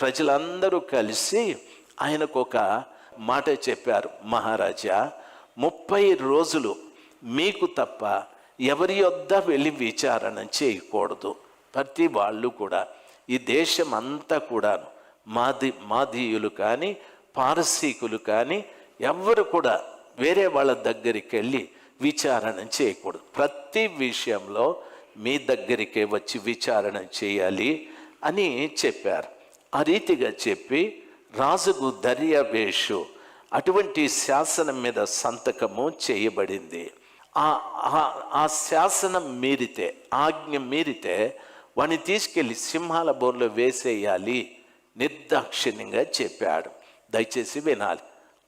ప్రజలందరూ కలిసి ఆయనకు ఒక మాట చెప్పారు మహారాజా ముప్పై రోజులు మీకు తప్ప ఎవరి యొద్ద వెళ్ళి విచారణ చేయకూడదు. ప్రతి వాళ్ళు కూడా ఈ దేశం అంతా కూడాను మాది మాదీయులు కానీ పారసీకులు కానీ ఎవరు కూడా వేరే వాళ్ళ దగ్గరికి వెళ్ళి విచారణ చేయకూడదు. ప్రతి విషయంలో మీ దగ్గరికే వచ్చి విచారణ చేయాలి అని చెప్పారు. ఆ రీతిగా చెప్పి రాజుకు దర్యావేషు అటువంటి శాసనం మీద సంతకము చేయబడింది. ఆ ఆ- ఆ శాసనం మీరితే ఆజ్ఞ మీరితే వాడిని తీసుకెళ్ళి సింహాల బోర్లో వేసేయాలి నిర్దాక్షిణ్యంగా చెప్పాడు. దయచేసి వినాలి.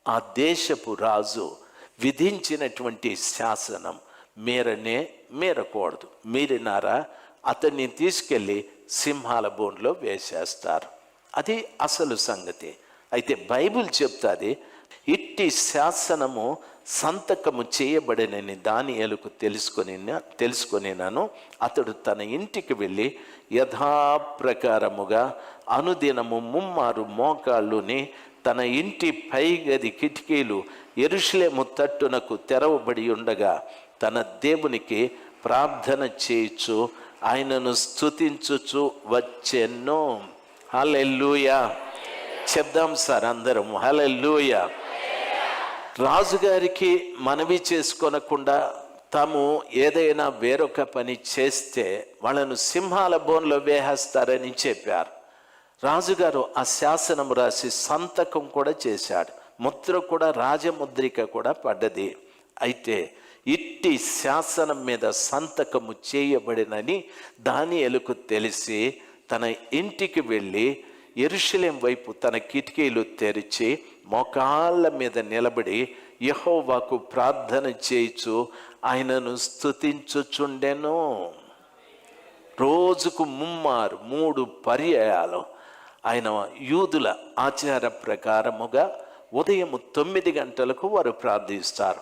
ఆ దేశపు రాజు విధించినటువంటి శాసనం మీరనే మీరకూడదు. మీరినారా అతన్ని తీసుకెళ్ళి సింహాల బోన్లో వేసేస్తారు. అది అసలు సంగతి. అయితే బైబిల్ చెప్తాది ఇట్టి శాసనము సంతకము చేయబడినని దానియలకు తెలుసుకొని తెలుసుకొనినాను అతడు తన ఇంటికి వెళ్ళి యథాప్రకారముగా అనుదినము ముమ్మారు మోకాళ్ళుని తన ఇంటి పైగది కిటికీలు ఎరుషులేము తట్టునకు తెరవబడి ఉండగా తన దేవునికి ప్రార్థన చేయుచు ఆయనను స్థుతించుచు వచ్చెన్నో. హలెల్లుయా. చెప్దాం సార్ అందరం హలెల్లుయా. రాజుగారికి మనవి చేసుకొనకుండా తాము ఏదైనా వేరొక పని చేస్తే వాళ్ళను సింహాల బోన్లో వేహేస్తారని చెప్పారు. రాజుగారు ఆ శాసనం రాసి సంతకం కూడా చేశాడు. ముద్ర కూడా రాజముద్రిక కూడా పడ్డది. అయితే ఇట్టి శాసనం మీద సంతకము చేయబడినని దానియలకు తెలిసి తన ఇంటికి వెళ్ళి ఎరుషలేం వైపు తన కిటికీలు తెరిచి మోకాళ్ళ మీద నిలబడి యహోవాకు ప్రార్థన చేయిచు ఆయనను స్తుతించుచుండెను. రోజుకు ముమ్మారు మూడు పర్యాయాలు. ఆయన యూదుల ఆచార ప్రకారముగా ఉదయం తొమ్మిది గంటలకు వారు ప్రార్థిస్తారు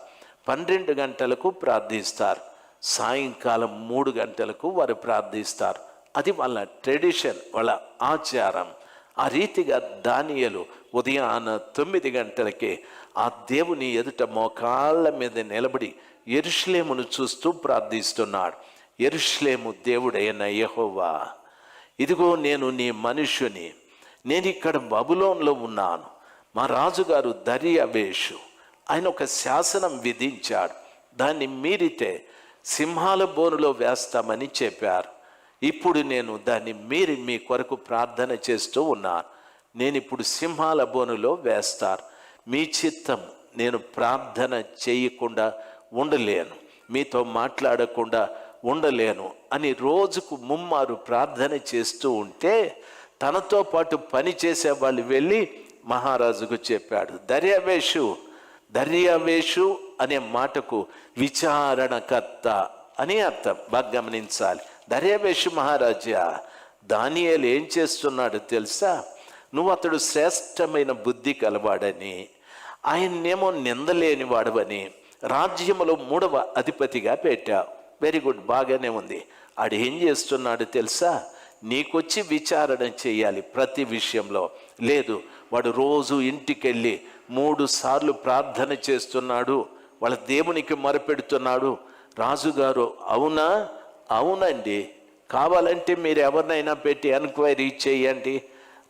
పన్నెండు గంటలకు ప్రార్థిస్తారు సాయంకాలం మూడు గంటలకు వారు ప్రార్థిస్తారు. అది వాళ్ళ ట్రెడిషన్ వాళ్ళ ఆచారం. ఆ రీతిగా దానియలు ఉదయాన తొమ్మిది గంటలకే ఆ దేవుని ఎదుట మోకాళ్ళ మీద నిలబడి ఎరుష్లేమును చూస్తూ ప్రార్థిస్తున్నాడు. ఎరుష్లేము దేవుడైన యహోవా ఇదిగో నేను నీ మనుష్యుని నేను ఇక్కడ బబులోన్లో ఉన్నాను. మా రాజుగారు దర్యావేషు ఆయన ఒక శాసనం విధించాడు. దాన్ని మీరితే సింహాల బోనులో వేస్తామని చెప్పారు. ఇప్పుడు నేను దాన్ని మీరి మీ కొరకు ప్రార్థన చేస్తూ ఉన్నాను నేను ఇప్పుడు సింహాల బోనులో వేస్తారు. మీ చిత్తం నేను ప్రార్థన చేయకుండా ఉండలేను. మీతో మాట్లాడకుండా ఉండలేను అని రోజుకు ముమ్మారు ప్రార్థన చేస్తూ ఉంటే తనతో పాటు పని చేసే వాళ్ళు వెళ్ళి మహారాజుకు చెప్పాడు దర్యావేషు దర్యావేషు అనే మాటకు విచారణకర్త అని అర్థం. బాగా గమనించాలి. దర్యావేషు మహారాజా దానియాలు ఏం చేస్తున్నాడు తెలుసా? నువ్వు అతడు శ్రేష్టమైన బుద్ధి కలవాడని ఆయన్నేమో నిందలేని వాడవని రాజ్యములో మూడవ అధిపతిగా పెట్టావు. వెరీ గుడ్ బాగానే ఉంది. ఆడు ఏం చేస్తున్నాడు తెలుసా? నీకొచ్చి విచారణ చేయాలి ప్రతి విషయంలో. లేదు వాడు రోజు ఇంటికెళ్ళి మూడు సార్లు ప్రార్థన చేస్తున్నాడు వాళ్ళ దేవునికి మొరపెడుతున్నాడు. రాజుగారు అవునా? అవునండి. కావాలంటే మీరు ఎవరినైనా పెట్టి ఎంక్వైరీ చేయండి.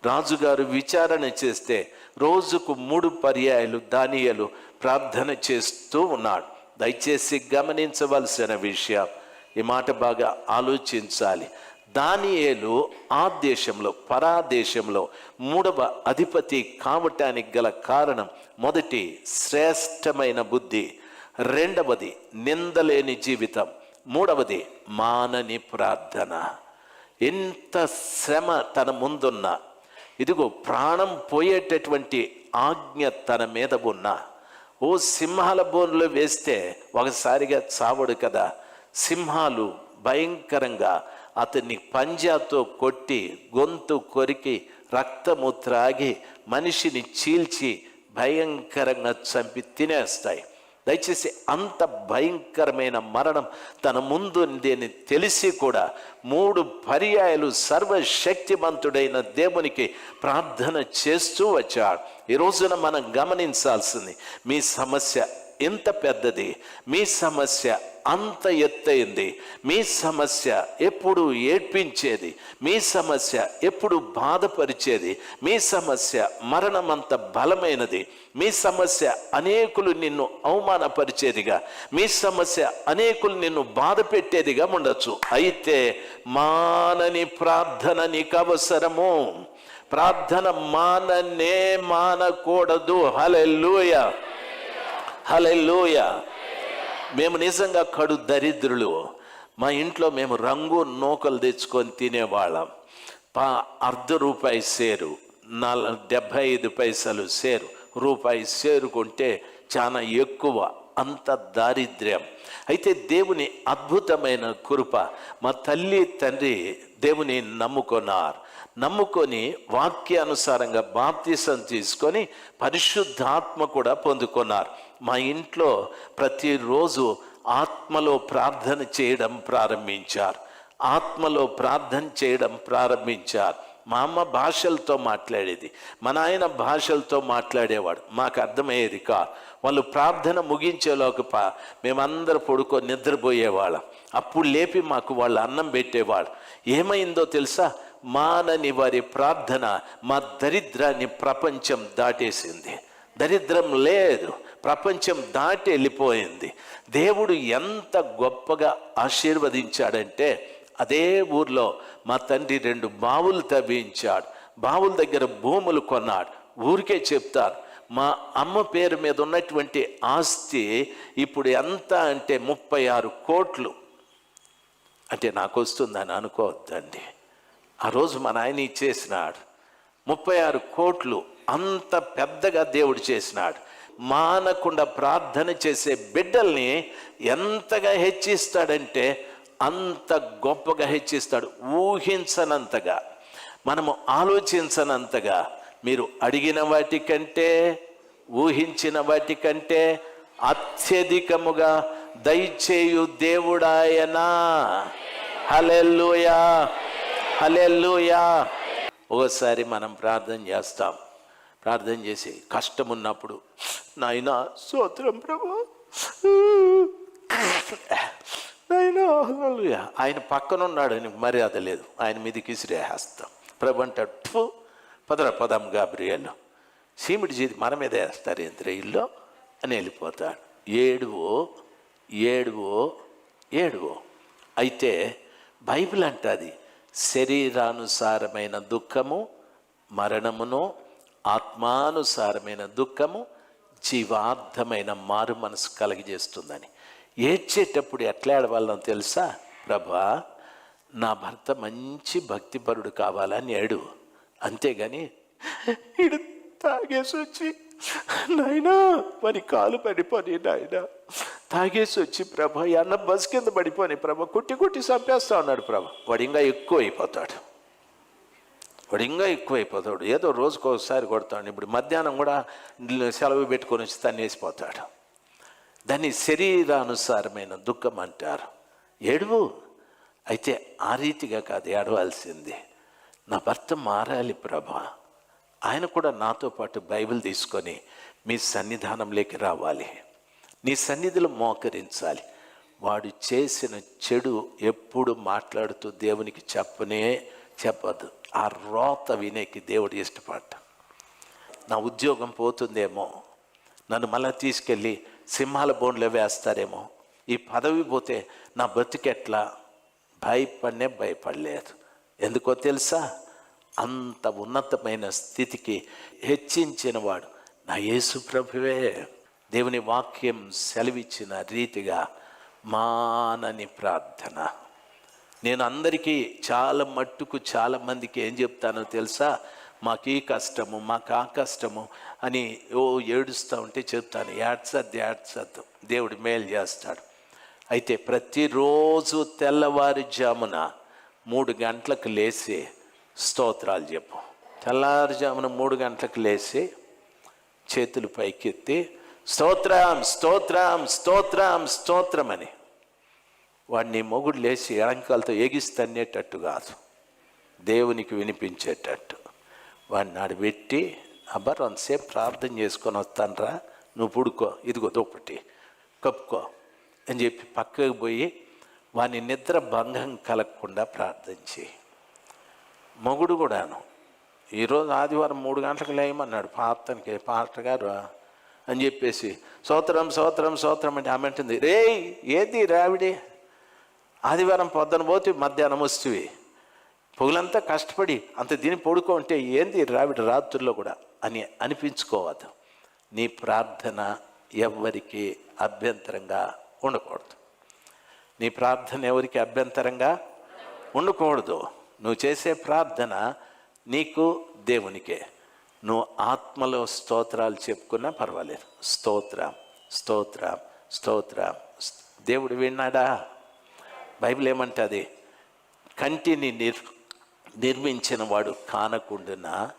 రాజుగారు విచారణ చేస్తే రోజుకు మూడు పర్యాయాలు దానియలు ప్రార్థన చేస్తూ ఉన్నాడు. దయచేసి గమనించవలసిన విషయం ఈ మాట బాగా ఆలోచించాలి. దానియేలు ఆ దేశంలో పరాదేశంలో మూడవ అధిపతి కావటానికి గల కారణం మొదటి శ్రేష్టమైన బుద్ధి రెండవది నిందలేని జీవితం. మూడవది మానని ప్రార్థన. ఎంత శ్రమ తన ముందున్న. ఇదిగో ప్రాణం పోయేటటువంటి ఆజ్ఞ తన మీద ఉన్నా. ఓ సింహాల బోన్లో వేస్తే ఒకసారిగా చావడు కదా. సింహాలు భయంకరంగా అతన్ని పంజాతో కొట్టి గొంతు కొరికి రక్తము త్రాగి మనిషిని చీల్చి భయంకరంగా చంపి తినేస్తాయి. దయచేసి అంత భయంకరమైన మరణం తన ముందు దీన్ని తెలిసి కూడా మూడు పర్యాయాలు సర్వశక్తిమంతుడైన దేవునికి ప్రార్థన చేస్తూ వచ్చాడు. ఈ రోజున మనం గమనించాల్సింది మీ సమస్య ఇంత పెద్దది. మీ సమస్య అంత ఎత్తైంది. మీ సమస్య ఎప్పుడు ఏడ్పించేది. మీ సమస్య ఎప్పుడు బాధపరిచేది. మీ సమస్య మరణమంత బలమైనది. మీ సమస్య అనేకులు నిన్ను అవమానపరిచేదిగా. మీ సమస్య అనేకులు నిన్ను బాధ పెట్టేదిగా ఉండొచ్చు. అయితే మానని ప్రార్థన నీకు అవసరము ప్రార్థన మాననే మానకూడదు. హలెల్లుయ. హలెల్లోయ. మేము నిజంగా కడు దరిద్రులు. మా ఇంట్లో మేము రంగు నూకలు తెచ్చుకొని తినేవాళ్ళం. పా అర్ధ రూపాయి సేరు నల్ డెబ్భై ఐదు పైసలు సేరు రూపాయి సేరుకుంటే చాలా ఎక్కువ అంత దారిద్ర్యం. అయితే దేవుని అద్భుతమైన కృప మా తల్లి తండ్రి దేవుని నమ్ముకున్నారు. నమ్ముకొని వాక్యానుసారంగా బాప్తీసం తీసుకొని పరిశుద్ధాత్మ కూడా పొందుకున్నారు. మా ఇంట్లో ప్రతిరోజు ఆత్మలో ప్రార్థన చేయడం ప్రారంభించారు. ఆత్మలో ప్రార్థన చేయడం ప్రారంభించారు. మా అమ్మ భాషలతో మాట్లాడేది. మా నాయన భాషలతో మాట్లాడేవాడు. మాకు అర్థమయ్యేది కా వాళ్ళు ప్రార్థన ముగించేలోకప మేమందరూ పడుకో నిద్రపోయేవాళ్ళం. అప్పుడు లేపి మాకు వాళ్ళు అన్నం పెట్టేవాడు ఏమైందో తెలుసా? మానని వారి ప్రార్థన మా దరిద్రాన్ని ప్రపంచం దాటేసింది. దరిద్రం లేదు. ప్రపంచం దాటి వెళ్ళిపోయింది. దేవుడు ఎంత గొప్పగా ఆశీర్వదించాడంటే అదే ఊర్లో మా తండ్రి రెండు బావులు తవ్వించాడు. బావుల దగ్గర భూములు కొన్నాడు. ఊరికే చెప్తారు మా అమ్మ పేరు మీద ఉన్నటువంటి ఆస్తి ఇప్పుడు ఎంత అంటే ముప్పై ఆరు కోట్లు. అంటే నాకు వస్తుందని అనుకోవద్దండి. ఆ రోజు మా నాయన ఇచ్చేసినాడు. ముప్పై ఆరు కోట్లు. అంత పెద్దగా దేవుడు చేసినాడు. మానకుండా ప్రార్థన చేసే బిడ్డల్ని ఎంతగా హెచ్చిస్తాడంటే అంత గొప్పగా హెచ్చిస్తాడు. ఊహించనంతగా మనము ఆలోచించనంతగా మీరు అడిగిన వాటికంటే ఊహించిన వాటికంటే అత్యధికముగా దయచేయు దేవుడాయనా. Hallelujah hallelujah. ఒకసారి మనం ప్రార్థన చేస్తాం. ప్రార్థన చేసి కష్టం ఉన్నప్పుడు నాయనా సోత్రం ప్రభు. నాయనా ఆయన పక్కన ఉన్నాడు నీకు మర్యాద లేదు. ఆయన మీదకి ఇసిరేస్తాం ప్రభు అంటాడు "ఫు, పదరా పదం గాబ్రియల్. సీమిడి చేతి మన మీద వేస్తారు ఇంద్రియుల్లో అని వెళ్ళిపోతాడు. ఏడువో ఏడువో ఏడువో. అయితే బైబిల్ అంటది శరీరానుసారమైన దుఃఖము మరణమును ఆత్మానుసారమైన దుఃఖము జీవార్థమైన మారు మనసు కలిగజేస్తుందని. ఏడ్చేటప్పుడు ఎట్లా ఏడవాళ్ళం తెలుసా? ప్రభా నా భర్త మంచి భక్తిపరుడు కావాలని ఏడు. అంతేగాని ఇడు తాగేసి వచ్చి నాయనా మరి కాలు పడిపోని నాయనా. తాగేసి వచ్చి ప్రభ అన్న బస్ కింద పడిపోని ప్రభ. కుట్టి కుట్టి చంపేస్తా ఉన్నాడు ప్రభ. వాడు ఇంకా ఎక్కువ అయిపోతాడు. వాడు ఇంకా ఎక్కువైపోతాడు. ఏదో రోజుకు ఒకసారి కొడతాడు. ఇప్పుడు మధ్యాహ్నం కూడా సెలవు పెట్టుకొని వచ్చి తన్నేసిపోతాడు దాన్ని శరీరానుసారమైన దుఃఖం అంటారు. ఏడువు అయితే ఆ రీతిగా కాదు ఏడవాల్సింది. నా భర్త మారాలి ప్రభా. ఆయన కూడా నాతో పాటు బైబిల్ తీసుకొని మీ సన్నిధానంలోకి రావాలి. నీ సన్నిధిలో మోకరించాలి. వాడు చేసిన చెడు ఎప్పుడు మాట్లాడుతూ దేవునికి చెప్పనే చెప్పదు ఆ రోత వినేకి దేవుడు ఇష్టపడ్డ. నా ఉద్యోగం పోతుందేమో. నన్ను మళ్ళీ తీసుకెళ్ళి సింహాల బోన్లో వేస్తారేమో. ఈ పదవి పోతే నా బతికెట్లా భయపడనే భయపడలేదు. ఎందుకో తెలుసా? అంత ఉన్నతమైన స్థితికి హెచ్చించిన వాడు నా యేసు ప్రభువే. దేవుని వాక్యం సెలవిచ్చిన రీతిగా మానని ప్రార్థన. నేను అందరికీ చాలా మట్టుకు చాలా మందికి ఏం చెప్తానో తెలుసా? మాకు ఈ కష్టము మాకు ఆ కష్టము అని ఓ ఏడుస్తూ ఉంటే చెప్తాను. ఏడ్చద్దు ఏడ్చద్దు దేవుడు మేలు చేస్తాడు. అయితే ప్రతిరోజు తెల్లవారుజామున మూడు గంటలకు లేచి స్తోత్రాలు చెప్పు. తెల్లవారుజామున మూడు గంటలకు లేచి చేతులు పైకెత్తి స్తోత్రం స్తోత్రం స్తోత్రం స్తోత్రం అని వాడిని మొగుడు లేచి ఎడంకాలతో ఎగిస్తన్నేటట్టు కాదు. దేవునికి వినిపించేటట్టు. వాడిని నాడు పెట్టి అబ్బా అంతసేపు ప్రార్థన చేసుకొని వస్తానరా నువ్వు పుడుకో ఇదిగో దుప్పటి కప్పుకో అని చెప్పి పక్కకు పోయి వాని నిద్ర భంగం కలగకుండా ప్రార్థన చేయి. మొగుడు కూడాను ఈరోజు ఆదివారం మూడు గంటలకు లేయమన్నాడు పాతనికి పాస్టర్ గారు అని చెప్పేసి సోత్రం సోత్రం సోత్రం అంటే ఆమె అంటుంది రే ఏది రావిడే? ఆదివారం పొద్దున పోతే మధ్యాహ్నం వస్తువి. పొగులంతా కష్టపడి అంత దీని పడుకో అంటే ఏంది రావిడ రాత్రుల్లో కూడా అని అనిపించుకోవద్దు. నీ ప్రార్థన ఎవ్వరికి అభ్యంతరంగా ఉండకూడదు. నీ ప్రార్థన ఎవరికి అభ్యంతరంగా ఉండకూడదు. నువ్వు చేసే ప్రార్థన నీకు దేవునికే. నువ్వు ఆత్మలో స్తోత్రాలు చెప్పుకున్నా పర్వాలేదు. స్తోత్రం స్తోత్రం స్తోత్రం. దేవుడు విన్నాడా? బైబిల్ ఏమంటుంది కంటిని నిర్ నిర్మించినవాడు కానకుండునా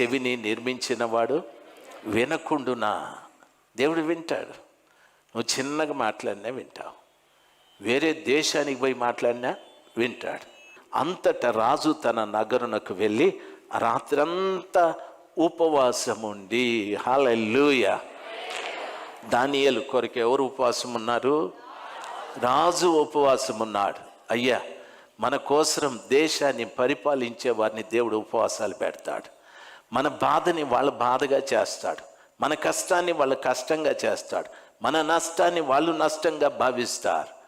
చెవిని నిర్మించినవాడు వినకుండునా? దేవుడు వింటాడు. నువ్వు చిన్నగా మాట్లాడినా వింటావు. వేరే దేశానికి పోయి మాట్లాడినా వింటాడు. అంతటా రాజు తన నగరునకు వెళ్ళి రాత్రంతా ఉపవాసం ఉండి హాలూయ దానియలు కొరకు ఎవరు ఉపవాసం ఉన్నారు రాజు ఉపవాసం ఉన్నాడు అయ్యా మన కోసరం దేశాన్ని పరిపాలించే వారిని దేవుడు ఉపవాసాలు పెడతాడు. మన బాధని వాళ్ళ బాధగా చేస్తాడు. మన కష్టాన్ని వాళ్ళ కష్టంగా చేస్తాడు. మన నష్టాన్ని వాళ్ళు నష్టంగా భావిస్తారు.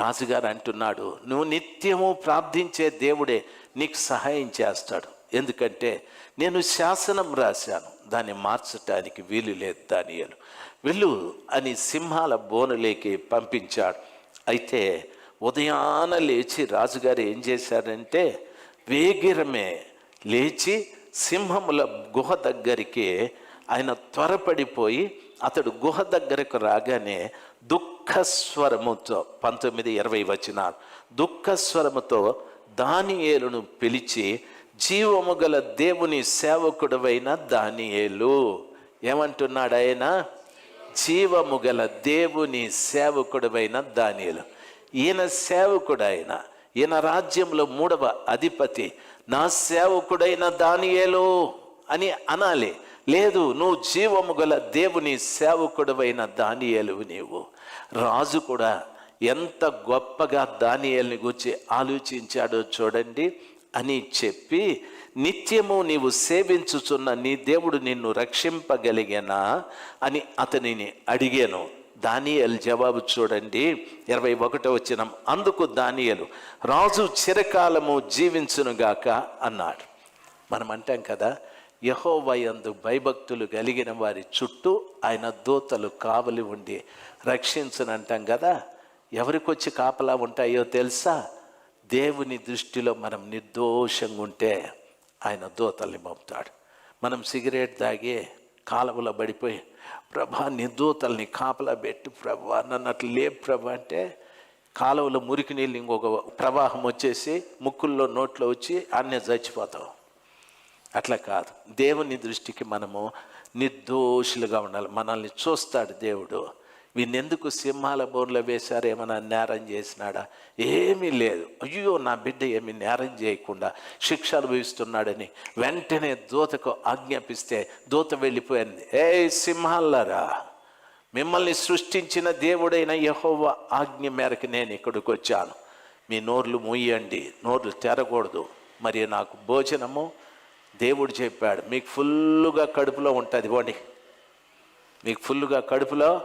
రాజుగారు అంటున్నాడు నువ్వు నిత్యము ప్రార్థించే దేవుడే నీకు సహాయం చేస్తాడు. ఎందుకంటే నేను శాసనం రాశాను. దాన్ని మార్చటానికి వీలు లేదు దానియలు. వెళ్ళు అని సింహాల బోనులేకి పంపించాడు. అయితే ఉదయాన లేచి రాజుగారు ఏం చేశారంటే వేగిరమే లేచి సింహముల గుహ దగ్గరికి ఆయన త్వరపడిపోయి అతడు గుహ దగ్గరకు రాగానే దుఃఖస్వరముతో పంతొమ్మిది ఇరవై వచ్చినారు దుఃఖస్వరముతో దానియేలును పిలిచి జీవము గల దేవుని సేవకుడవైన దానియేలు. ఏమంటున్నాడు ఆయన జీవము గల దేవుని సేవకుడవైన దానియలు. ఈయన సేవకుడు ఆయన ఈయన రాజ్యంలో మూడవ అధిపతి నా సేవకుడైన దానియేలు అని అనాలి. లేదు నువ్వు జీవము గల దేవుని సేవకుడవైన దానియేలు నీవు. రాజు కూడా ఎంత గొప్పగా దానియల్ని గురించి ఆలోచించాడో చూడండి అని చెప్పి నిత్యము నీవు సేవించుచున్న నీ దేవుడు నిన్ను రక్షింపగలిగేనా? అని అతనిని అడిగాను. దానియల్ జవాబు చూడండి. ఇరవై ఒకటో వచ్చిన అందుకు దానియలు రాజు చిరకాలము జీవించునుగాక అన్నాడు. మనం అంటాం కదా యహోవయందు భయభక్తులు కలిగిన వారి చుట్టూ ఆయన దూతలు కావలి ఉండి రక్షించునంటాం కదా. ఎవరికొచ్చి కాపలా ఉంటాయో తెలుసా? దేవుని దృష్టిలో మనం నిర్దోషంగా ఉంటే ఆయన దూతల్ని పంపుతాడు మనం సిగరెట్ తాగి కాలువలో పడిపోయి ప్రభా నీ దూతల్ని కాపలా పెట్టి ప్రభా నన్ను అట్లా లేపు ప్రభా అంటే కాలువలో మురికి నీళ్ళు ఇంకొక ప్రవాహం వచ్చేసి ముక్కుల్లో నోట్లో వచ్చి అన్నే చచ్చిపోతావు అట్లా కాదు. దేవుని దృష్టికి మనము నిర్దోషులుగా ఉండాలి. మనల్ని చూస్తాడు దేవుడు. వీన్నెందుకు సింహాల బోన్లో వేశారు? ఏమైనా నేరం చేసినాడా? ఏమీ లేదు. అయ్యో నా బిడ్డ ఏమి నేరం చేయకుండా శిక్ష అనుభవిస్తున్నాడని వెంటనే దూతకు ఆజ్ఞాపిస్తే దూత వెళ్ళిపోయింది. ఏ సింహాలరా మిమ్మల్ని సృష్టించిన దేవుడైన యహోవ ఆజ్ఞ మేరకు నేను ఇక్కడికి వచ్చాను. మీ నోర్లు మూయండి నోర్లు తెరకూడదు. మరి నాకు భోజనము. దేవుడు చెప్పాడు మీకు ఫుల్లుగా కడుపులో ఉంటుంది పోండి. మీకు ఫుల్లుగా కడుపులో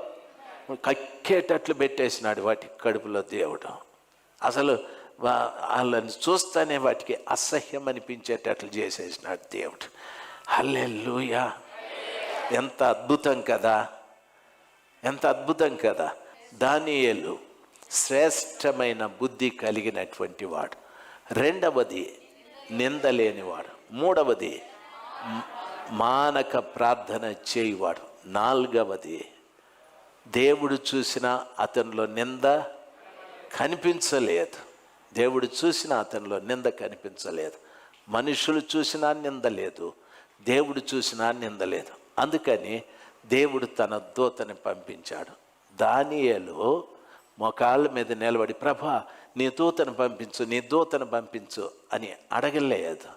కక్కేటట్లు పెట్టేసినాడు వాటి కడుపులో దేవుడు. అసలు వా- వాళ్ళని చూస్తేనే వాటికి అసహ్యం అనిపించేటట్లు చేసేసినాడు దేవుడు. హల్లే ఎంత అద్భుతం కదా. ఎంత అద్భుతం కదా. దానియేలు శ్రేష్టమైన బుద్ధి కలిగినటువంటి వాడు. రెండవది నిందలేనివాడు. మూడవది మానక ప్రార్థన చేయువాడు. నాలుగవది దేవుడు చూసిన అతనిలో నింద కనిపించలేదు. దేవుడు చూసిన అతనిలో నింద కనిపించలేదు. మనుషులు చూసినా నింద లేదు. దేవుడు చూసినా నింద లేదు. అందుకని దేవుడు తన దూతని పంపించాడు. దానియేలు మోకాళ్ళ మీద నిలబడి ప్రభా నీ దూతను పంపించు నీ దూతను పంపించు అని అడగలేదు.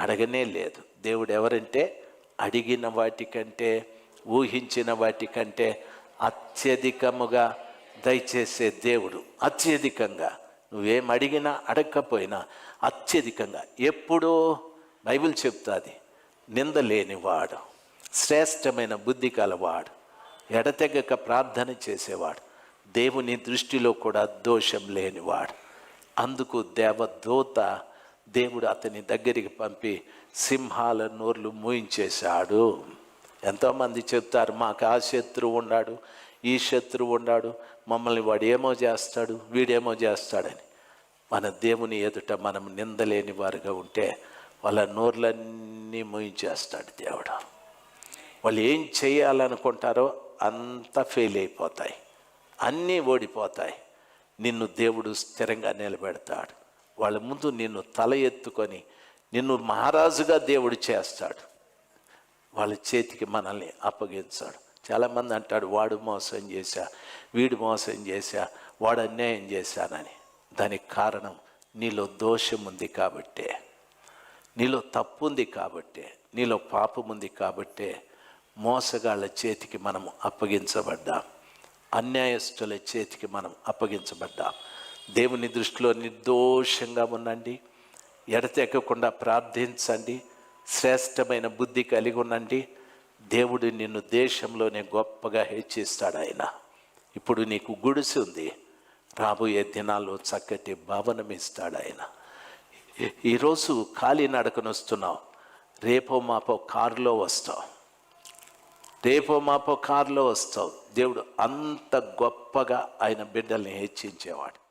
అడగనే లేదు. దేవుడు ఎవరంటే? అడిగిన వాటికంటే ఊహించిన వాటికంటే అత్యధికముగా దయచేసే దేవుడు. అత్యధికంగా. నువ్వేం అడిగినా అడగకపోయినా అత్యధికంగా. ఎప్పుడో బైబిల్ చెప్తాది నిందలేనివాడు శ్రేష్టమైన బుద్ధి కలవాడు ఎడతెగక ప్రార్థన చేసేవాడు దేవుని దృష్టిలో కూడా దోషం లేనివాడు. అందుకు దేవదూత దేవుడు అతని దగ్గరికి పంపి సింహాల నోర్లు మూయించేశాడు. ఎంతోమంది చెప్తారు మాకు ఆ శత్రువు ఉన్నాడు ఈ శత్రువు ఉన్నాడు మమ్మల్ని వాడు ఏమో చేస్తాడు వీడేమో చేస్తాడని. మన దేవుని ఎదుట మనం నిందలేని వారుగా ఉంటే వాళ్ళ నోర్లన్నీ మూయించేస్తాడు దేవుడు. వాళ్ళు ఏం చేయాలనుకుంటారో అంతా ఫెయిల్ అయిపోతాయి. అన్నీ ఓడిపోతాయి. నిన్ను దేవుడు స్థిరంగా నిలబెడతాడు. వాళ్ళ ముందు నిన్ను తల ఎత్తుకొని నిన్ను మహారాజుగా దేవుడు చేస్తాడు. వాళ్ళ చేతికి మనల్ని అప్పగించాడు. చాలామంది అంటాడు వాడు మోసం చేశా వీడు మోసం చేశా వాడు అన్యాయం చేశానని. దానికి కారణం నీలో దోషం ఉంది కాబట్టే నీలో తప్పు ఉంది కాబట్టే నీలో పాపం ఉంది కాబట్టే మోసగాళ్ళ చేతికి మనం అప్పగించబడ్డాం. అన్యాయస్తుల చేతికి మనం అప్పగించబడ్డాం. దేవుని దృష్టిలో నిర్దోషంగా ఉండండి ఎడతెక్కకుండా ప్రార్థించండి శ్రేష్టమైన బుద్ధి కలిగి ఉండండి. దేవుడు నిన్ను దేశంలోనే గొప్పగా హెచ్చిస్తాడు ఆయన. ఇప్పుడు నీకు గుడిసి ఉంది. రాబోయే దినాల్లో చక్కటి భవనం ఇస్తాడు ఆయన. ఈరోజు ఖాళీ నడకను వస్తున్నావు. రేపో మాపో కారులో వస్తావు. రేపో మాపో కారులో వస్తావు. దేవుడు అంత గొప్పగా ఆయన బిడ్డల్ని హెచ్చించేవాడు.